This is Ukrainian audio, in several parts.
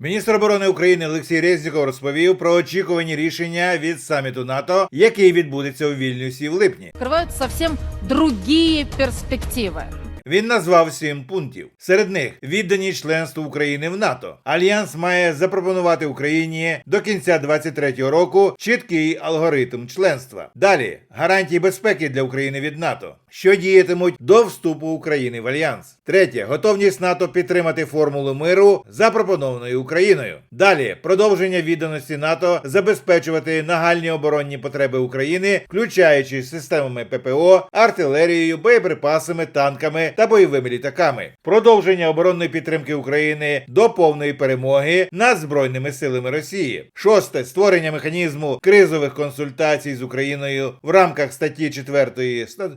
Міністр оборони України Олексій Резніков розповів про очікувані рішення від саміту НАТО, який відбудеться у Вільнюсі в липні. Открываются совсем другие перспективы. Він назвав сім пунктів. Серед них відданість членству України в НАТО. Альянс має запропонувати Україні до кінця 23-го року чіткий алгоритм членства. Далі гарантії безпеки для України від НАТО, що діятимуть до вступу України в альянс. Третє готовність НАТО підтримати формулу миру, запропонованою Україною. Далі продовження відданості НАТО забезпечувати нагальні оборонні потреби України, включаючи системами ППО, артилерією, боєприпасами, танками та бойовими літаками. Продовження оборонної підтримки України до повної перемоги над збройними силами Росії. Шосте створення механізму кризових консультацій з Україною в рамках статті 4 ста-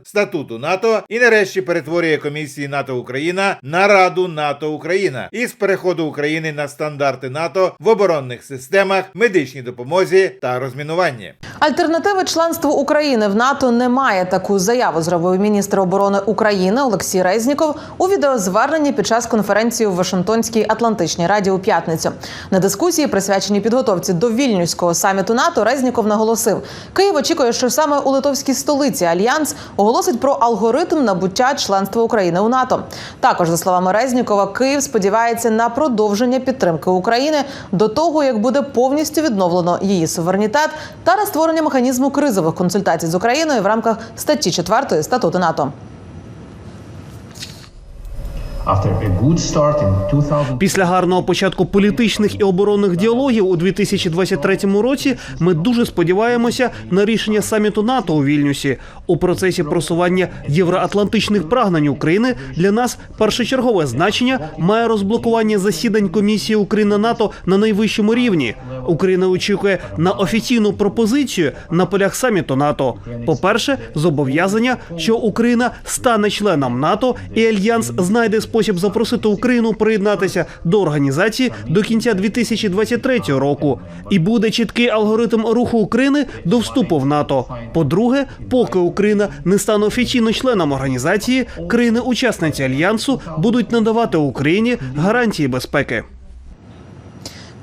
статуту НАТО. І нарешті перетворює комісії НАТО Україна на Раду НАТО Україна із переходу України на стандарти НАТО в оборонних системах, медичній допомозі та розмінуванні. Альтернативи членству України в НАТО немає. Таку заяву зробив міністр оборони України Олексій Резніков у відеозверненні під час конференції у Вашингтонській Атлантичній Раді у п'ятницю. На дискусії, присвяченій підготовці до вільнюського саміту НАТО, Резніков наголосив: Київ очікує, що саме у литовській столиці Альянс оголосить про алгоритм набуття членства України у НАТО. Також за словами Резнікова, Київ сподівається на продовження підтримки України до того, як буде повністю відновлено її суверенітет та на створення механізму кризових консультацій з Україною в рамках статті 4 статуту НАТО. Після гарного початку політичних і оборонних діалогів у 2023 році ми дуже сподіваємося на рішення саміту НАТО у Вільнюсі. У процесі просування євроатлантичних прагнень України для нас першочергове значення має розблокування засідань комісії України НАТО на найвищому рівні. Україна очікує на офіційну пропозицію на полях саміту НАТО. По-перше, зобов'язання, що Україна стане членом НАТО і альянс знайде спосіб запросити Україну приєднатися до організації до кінця 2023 року. І буде чіткий алгоритм руху України до вступу в НАТО. По-друге, поки Україна не стане офіційно членом організації, країни-учасниці альянсу будуть надавати Україні гарантії безпеки.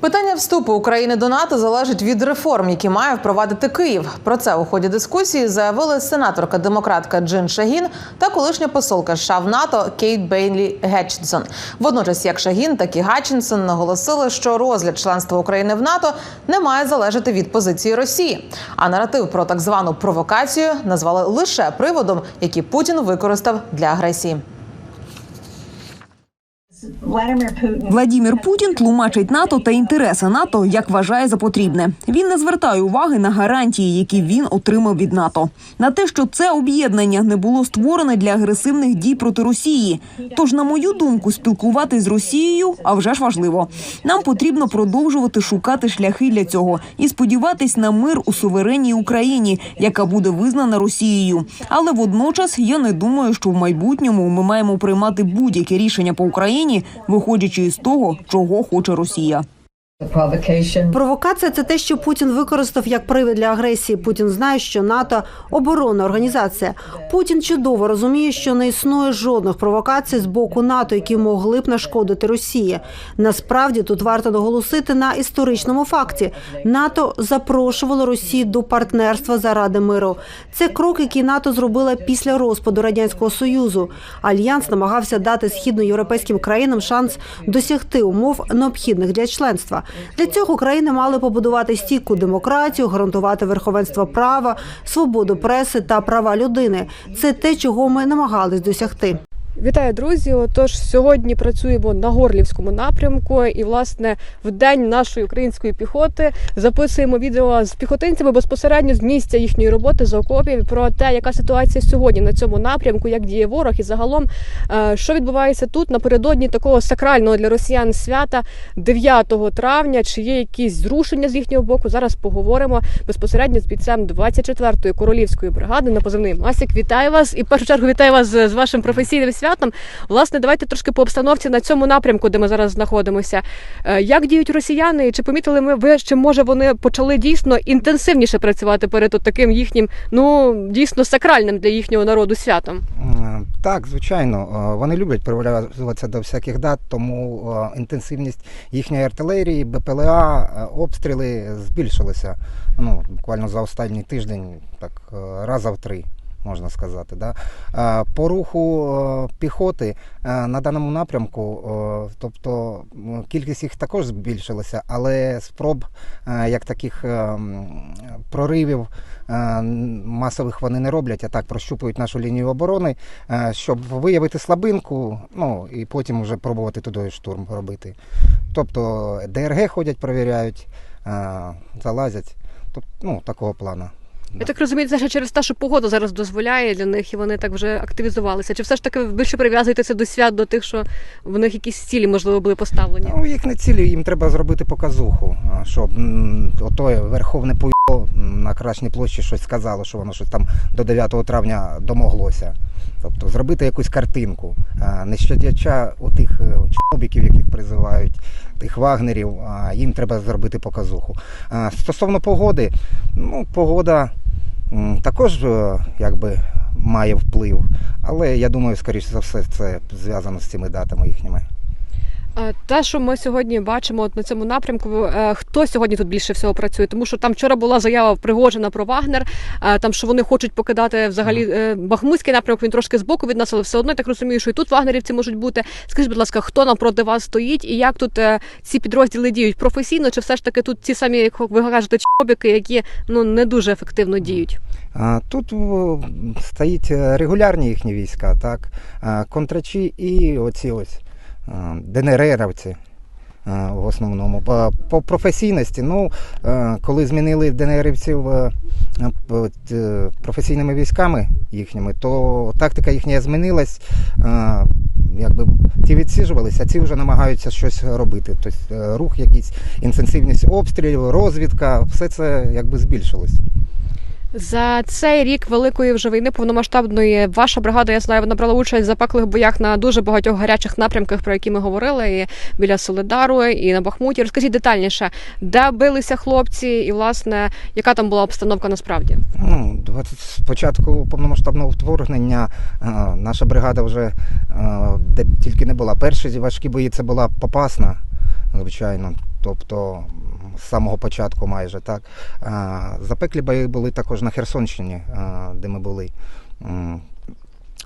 Питання вступу України до НАТО залежить від реформ, які має впровадити Київ. Про це у ході дискусії заявили сенаторка демократка Джин Шагін та колишня посолка США в НАТО Кейт Бейнлі Гетчинсон. Водночас, як Шагін, так і Гатчинсон наголосили, що розгляд членства України в НАТО не має залежати від позиції Росії. А наратив про так звану провокацію назвали лише приводом, який Путін використав для агресії. Владімір Путін тлумачить НАТО та інтереси НАТО, як вважає за потрібне. Він не звертає уваги на гарантії, які він отримав від НАТО, на те, що це об'єднання не було створене для агресивних дій проти Росії. Тож, на мою думку, спілкуватись з Росією, а вже ж важливо. Нам потрібно продовжувати шукати шляхи для цього і сподіватись на мир у суверенній Україні, яка буде визнана Росією. Але водночас я не думаю, що в майбутньому ми маємо приймати будь-які рішення по Україні, виходячи із того, чого хоче Росія. Провокація це те, що Путін використав як привід для агресії. Путін знає, що НАТО оборонна організація. Путін чудово розуміє, що не існує жодних провокацій з боку НАТО, які могли б нашкодити Росії. Насправді тут варто наголосити на історичному факті: НАТО запрошувало Росію до партнерства заради миру. Це крок, який НАТО зробила після розпаду радянського союзу. Альянс намагався дати східноєвропейським країнам шанс досягти умов необхідних для членства. Для цього країни мали побудувати стійку демократію, гарантувати верховенство права, свободу преси та права людини. Це те, чого ми намагались досягти. Вітаю, друзі! Отож, сьогодні працюємо на Горлівському напрямку, і власне в день нашої української піхоти записуємо відео з піхотинцями безпосередньо з місця їхньої роботи з окопів про те, яка ситуація сьогодні на цьому напрямку, як діє ворог, і загалом е, що відбувається тут напередодні такого сакрального для росіян свята 9 травня. Чи є якісь зрушення з їхнього боку? Зараз поговоримо безпосередньо з бійцем 24-ї королівської бригади на позивний Масік. Вітаю вас і в першу чергу вітаю вас з з вашим професійним святом. Власне, давайте трошки по обстановці на цьому напрямку, де ми зараз знаходимося. Е, Як діють росіяни? Чи помітили ми ви, що може вони почали дійсно інтенсивніше працювати перед от таким їхнім, ну дійсно сакральним для їхнього народу святом? Так, звичайно, Е, вони люблять прив'язуватися до всяких дат, тому е, інтенсивність їхньої артилерії, БПЛА, обстріли збільшилися. Ну, буквально за останній тиждень, так раза в три. Можна сказати, да. По руху е, піхоти е, на даному напрямку, е, тобто кількість їх також збільшилася, але спроб як таких е, проривів масових вони не роблять, а так прощупують нашу лінію оборони, щоб виявити слабинку, ну і потім вже пробувати туди штурм робити. Тобто ДРГ ходять, перевіряють, залазять. Ну, такого плану. Я так розумію, це ще через те, що погода зараз дозволяє для них, і вони так вже активізувалися. Чи все ж таки ви більше прив'язуєтеся до свят, до тих, що в них якісь цілі, можливо, були поставлені? Ну, їх не цілі, їм треба зробити показуху, щоб м, ото верховне пуйло на Красній площі щось сказало, що воно щось там до 9 травня домоглося. Тобто зробити якусь картинку, а, не щадяча у тих е, чобіків, яких призивають, тих вагнерів, а, їм треба зробити показуху. А, Стосовно погоди, ну, погода також е, якби має вплив, але я думаю, скоріше за все, це зв'язано з цими датами їхніми. Е, Те, що ми сьогодні бачимо от на цьому напрямку, е, хто сьогодні тут більше всього працює? Тому що там вчора була заява Пригожина про Вагнер, е, там що вони хочуть покидати взагалі Бахмутський напрямок. Він трошки збоку від нас, але все одно я так розумію, що і тут вагнерівці можуть бути. Скажіть, будь ласка, хто напроти вас стоїть, і як тут ці підрозділи діють професійно, чи все ж таки тут ті самі, як ви кажете, чобіки, які ну не дуже ефективно діють? Тут стоїть регулярні їхні війська, так, контрачі і оці ось а, ДНРовці в основному. По, по професійності, ну, е, коли змінили ДНРівців е, професійними військами їхніми, то тактика їхня змінилась. Якби ті відсіжувалися, а ці вже намагаються щось робити. Тобто е, рух, якийсь інтенсивність обстрілів, розвідка, все це якби збільшилось. За цей рік великої вже війни повномасштабної ваша бригада, я знаю, вона брала участь в запеклих боях на дуже багатьох гарячих напрямках, про які ми говорили, і біля Солидару, і на Бахмуті. Розкажіть детальніше, де билися хлопці, і власне яка там була обстановка насправді? Ну, 20 з початку повномасштабного вторгнення е, наша бригада вже е, де тільки не була. Перші важкі бої це була Попасна, звичайно. Тобто з самого початку майже так. Запеклі бої були також на Херсонщині, де ми були.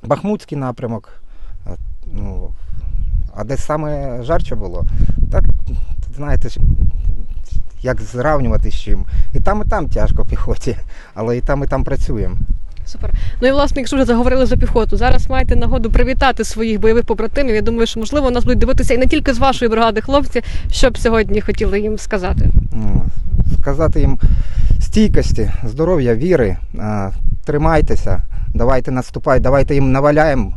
Бахмутський напрямок. Ну, а де саме жарче було, так знаєте, як зравнювати з чим. І там, і там тяжко піхоті, але і там, і там працюємо. Супер. Ну і власне, якщо вже заговорили за піхоту, зараз маєте нагоду привітати своїх бойових побратимів. Я думаю, що можливо нас будуть дивитися і не тільки з вашої бригади хлопці, що б сьогодні хотіли їм сказати. Сказати їм стійкості, здоров'я, віри, тримайтеся, давайте наступай, давайте їм наваляємо,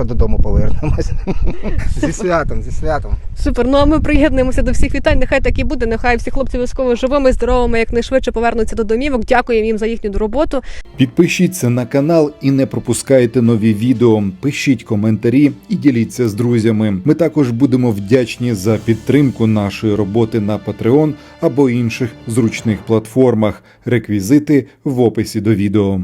швидше додому повернемось. Зі святом, зі святом. Супер. Ну а ми приєднуємося до всіх вітань. Нехай так і буде. Нехай всі хлопці військово живими, здоровими, якнайшвидше повернуться до домівок. Дякуємо їм за їхню роботу. Підпишіться на канал і не пропускайте нові відео. Пишіть коментарі і діліться з друзями. Ми також будемо вдячні за підтримку нашої роботи на Patreon або інших зручних платформах. Реквізити в описі до відео.